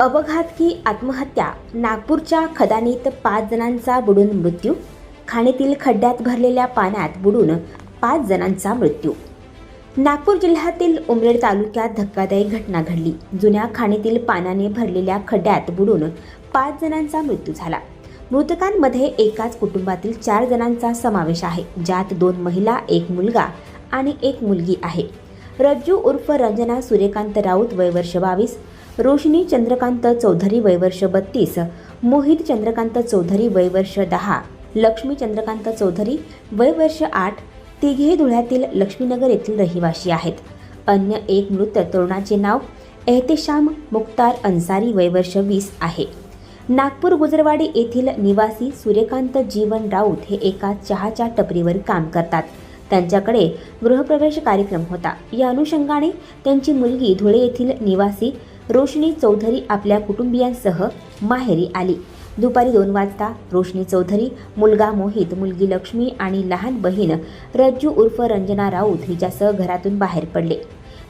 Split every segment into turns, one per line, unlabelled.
अपघात की आत्महत्या? नागपूरच्या खदानीत पाच जणांचा बुडून मृत्यू खाणीतील खड्ड्यात भरलेल्या पाण्यात बुडून पाच जणांचा मृत्यू. नागपूर जिल्ह्यातील उमरेड तालुक्यात धक्कादायक घटना घडली. जुन्या खाणीतील पाण्याने भरलेल्या खड्ड्यात बुडून पाच जणांचा मृत्यू झाला. मृतकांमध्ये एकाच कुटुंबातील चार जणांचा समावेश आहे ज्यात दोन महिला एक मुलगा आणि एक मुलगी आहे. रज्जू उर्फ रंजना सूर्यकांत राऊत वय वर्ष बावीस रोशनी चंद्रकांत चौधरी वयवर्ष बत्तीस मोहित चंद्रकांत चौधरी वयवर्ष दहा लक्ष्मी चंद्रकांत चौधरी वयवर्ष आठ तिघे धुळ्यातील लक्ष्मीनगर येथील रहिवासी आहेत. अन्य एक मृत तरुणाचे नाव एहतेशाम मुख्तार अन्सारी वयवर्ष वीस आहे. नागपूर गुजरवाडी येथील निवासी सूर्यकांत जीवन राऊत हे एका चहाच्या टपरीवर काम करतात. त्यांच्याकडे गृहप्रवेश कार्यक्रम होता. या अनुषंगाने त्यांची मुलगी धुळे येथील निवासी रोशनी चौधरी आपल्या कुटुंबियांसह माहेरी आली. दुपारी दोन वाजता रोशनी चौधरी मुलगा मोहित मुलगी लक्ष्मी आणि लहान बहीण रज्जू उर्फ रंजना राऊत हिच्यासह घरातून बाहेर पडले.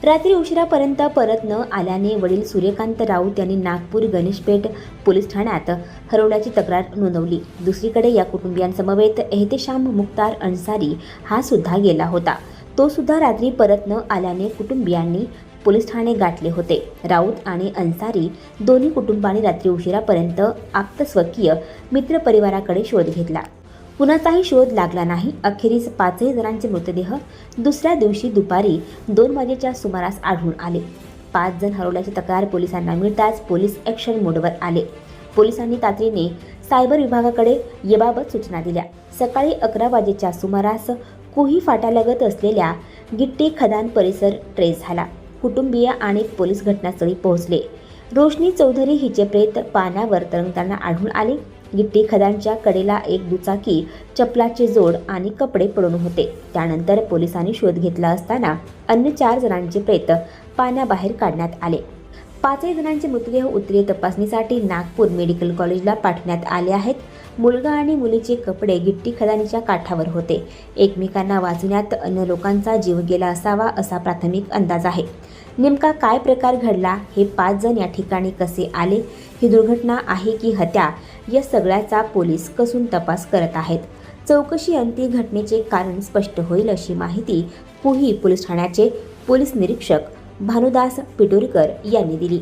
रात्री उशिरापर्यंत परत न आल्याने वडील सूर्यकांत राऊत यांनी नागपूर गणेशपेठ पोलीस ठाण्यात हरवल्याची तक्रार नोंदवली. दुसरीकडे या कुटुंबियांसमवेत एहतेशाम मुक्तार अन्सारी हा सुद्धा गेला होता. तो सुद्धा रात्री परत न आल्याने कुटुंबियांनी पोलीस ठाणे गाठले होते. राऊत आणि अन्सारी दोन्ही कुटुंबांनी रात्री उशिरापर्यंत आप्तस्वकीय मित्रपरिवाराकडे शोध घेतला. कुणाचाही शोध लागला नाही. अखेरीस पाचही जणांचे मृतदेह दुसऱ्या दिवशी दुपारी दोन वाजेच्या सुमारास आढळून आले. पाच जण हरवल्याची तक्रार पोलिसांना मिळताच पोलीस ॲक्शन मोडवर आले. पोलिसांनी तातडीने सायबर विभागाकडे याबाबत सूचना दिल्या. सकाळी अकरा वाजेच्या सुमारास कुही फाटालगत असलेल्या गिट्टी खदान परिसर ट्रेस झाला. कुटुंबीय आणि पोलीस घटनास्थळी पोहोचले. रोशनी चौधरी हिचे प्रेत पाण्यावर तरंगताना आढळून आले. गिट्टी खदांच्या कडेला एक दुचाकी चपलाचे जोड आणि कपडे पडून होते. त्यानंतर पोलिसांनी शोध घेतला असताना अन्य चार जणांचे प्रेत पाण्याबाहेर काढण्यात आले. पाचही जणांचे मृतदेह उत्तरीय तपासणीसाठी नागपूर मेडिकल कॉलेजला पाठवण्यात आले आहेत. मुलगा आणि मुलीचे कपडे गिट्टी खदानीच्या काठावर होते. एकमेकांना वाचण्यात अन्य लोकांचा जीव गेला असावा असा प्राथमिक अंदाज आहे. नेमका काय प्रकार घडला? हे पाच जण या ठिकाणी कसे आले? ही दुर्घटना आहे की हत्या? या सगळ्याचा पोलीस कसून तपास करत आहेत. चौकशी अंती घटनेचे कारण स्पष्ट होईल अशी माहिती पुही पोलीस ठाण्याचे पोलीस निरीक्षक भानुदास पिटोरकर यांनी दिली.